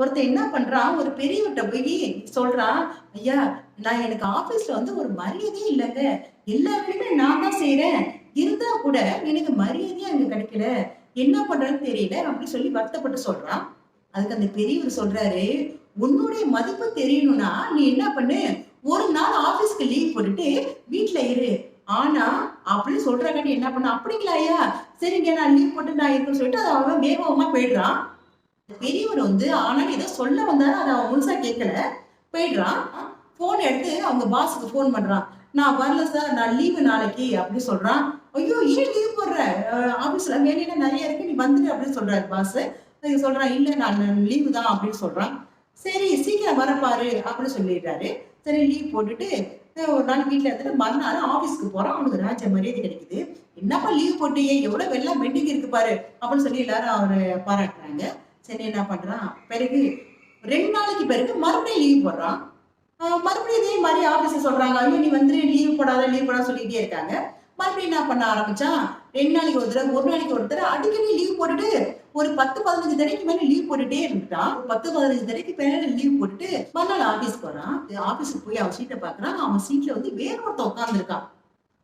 ஒருத்தன் என்ன பண்றான்? ஒரு பெரியவர்கிட்ட போய் சொல்றான் ஐயா நான் எனக்கு ஆபீஸ்ல வந்து ஒரு மரியாதையே இல்லைங்க. எல்லா வேலையுமே நான் தான் செய்யறேன் இருந்தா கூட எனக்கு மரியாதையே அங்க கிடைக்கல. என்ன பண்றதுன்னு தெரியல அப்படின்னு சொல்லி வருத்தப்பட்டு சொல்றான். அதுக்கு அந்த பெரியவர் சொல்றாரு உன்னுடைய மதிப்பு தெரியணும்னா நீ என்ன பண்ணு? ஒரு நாள் ஆபீஸ்க்கு லீவ் போட்டுட்டு வீட்டுல இரு. ஆனா அப்படின்னு சொல்றாங்க என்ன பண்ண அப்படிங்களா ஐயா? சரிங்க நான் லீவ் போட்டு நான் இருக்குன்னு சொல்லிட்டு அதை அவன் வேகமா போயிடுறான். பெரியவர் வந்து ஆனால் ஏதோ சொல்ல வந்தாரு அதை அவன் முழுசா கேட்கல போயிடுறான். போன் எடுத்து அவங்க பாஸுக்கு ஃபோன் பண்றான். நான் வரல சார் நான் லீவு நாளைக்கு அப்படின்னு சொல்றான். ஐயோ ஏன் லீவ் போடுற? ஆபீஸ்ல வேலையில நிறைய இருக்கு நீ வந்துடு அப்படின்னு சொல்றாரு பாஸ் சொல்றான் இல்ல நான் லீவு தான் அப்படின்னு சொல்றான். சரி சீக்கிரம் வரப்பாரு அப்படின்னு சொல்லிடுறாரு. சரி லீவ் போட்டுட்டு ஒரு நாள் வீட்டுல இருந்துட்டு மறுநாள் ஆபீஸ்க்கு போறான் அவனுக்கு ராஜ மரியாதை கிடைக்குது. என்னப்பா லீவ் போட்டியே? எவ்வளவு வெள்ளம் பெண்டிங் இருக்கு பாரு அப்படின்னு சொல்லி எல்லாரும் அவரை பாராட்டுறாங்க. சரி என்ன பண்றான்? பிறகு ரெண்டு நாளைக்கு பிறகு மறுபடியும் லீவ் போடுறான். மறுபடியும் இதே மாதிரி ஆபீஸ் சொல்றாங்க ஐயோ நீ வந்து லீவ் போடாத லீவ் போடாத சொல்லிட்டே இருக்காங்க. மறுபடியும் என்ன பண்ண ஆரம்பிச்சான்? ரெண்டு நாளைக்கு ஒரு தடவை ஒரு நாளைக்கு ஒரு தடவை அடிக்கடி லீவ் போட்டுட்டு ஒரு பத்து பதினஞ்சு தடவைக்கு மேல லீவ் போட்டுட்டே இருந்துட்டான். பத்து பதினஞ்சு தடவைக்கு மேல லீவ் போட்டுட்டு மறுநாள் ஆபீஸ் போறான் ஆபீஸ்க்கு போய் அவன் சீட்டை பாக்குறான் அவன் சீட்ல வந்து வேற ஒருத்தன் உட்காந்துருக்கான்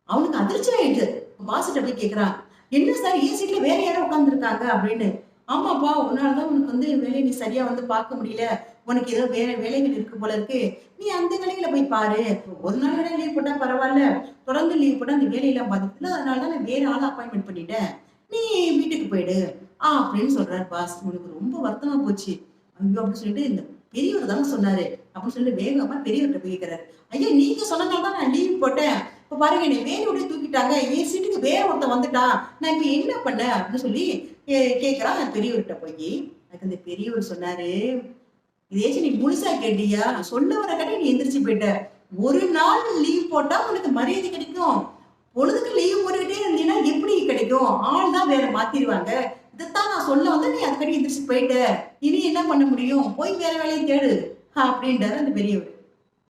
அவனுக்கு அதிர்ச்சி ஆயிட்டு. பாசிட்ட போய் கேக்குறான் என்ன சார் என் சீட்ல வேற யாரோ உட்காந்துருக்காங்க அப்படின்னு ஆமாப்பா உன்னாலதான் உனக்கு வந்து வேலையை நீ சரியா வந்து பார்க்க முடியல. உனக்கு ஏதோ வேற வேலைகள் இருக்கு போல இருக்கு. நீ அந்த வேலைகளை போய் பாரு. ஒரு நாள் வேலை லீவ் போட்டா பரவாயில்ல. தொடர்ந்து லீவ் போட்டா அந்த வேலையெல்லாம் பாதிக்கல. அதனால தான் நான் வேற ஆள் அப்பாயின்மெண்ட் பண்ணிட்டேன். நீ வீட்டுக்கு போயிடு. ஆ அப்படின்னு சொல்றாரு பாஸ் உனக்கு ரொம்ப வருத்தமா போச்சு. ஐயோ அப்படின்னு சொல்லிட்டு இந்த பெரியவர் தானே சொன்னாரு. அப்படின்னு சொல்லிட்டு வேகமா பெரியவர்கிட்ட போய் கேட்கிறாரு ஐயா நீங்க சொன்னதால தான் நான் லீவ் போட்டேன். இப்ப பாருங்க என்னை வேலையோடய தூக்கிட்டாங்க. என் சீட்டுக்கு வேற ஒருத்தன் வந்துட்டான். நான் இப்ப என்ன பண்ண? அப்படின்னு சொல்லி கே- கேக்குறான் அந்த பெரியவர்கிட்ட போய் அதுக்கு அந்த பெரியவர் சொன்னாரு. இதேச்சு நீ முழுசா கேட்டியா? சொல்ல வர கட்டி நீ எந்திரிச்சு போயிட்ட. ஒரு நாள் லீவ் போட்டா உனக்கு மரியாதை கிடைக்கும். பொழுதுக்கு லீவ் போட்டுக்கிட்டே இருந்தீங்கன்னா எப்படி கிடைக்கும்? ஆள் தான் வேற மாத்திடுவாங்க. இதைத்தான் நான் சொல்ல வந்து நீ அதுக்கடி எந்திரிச்சு போயிட்ட. இனி என்ன பண்ண முடியும்? போய் வேற வேலையை தேடு அப்படின்றாரு அந்த பெரியவர்.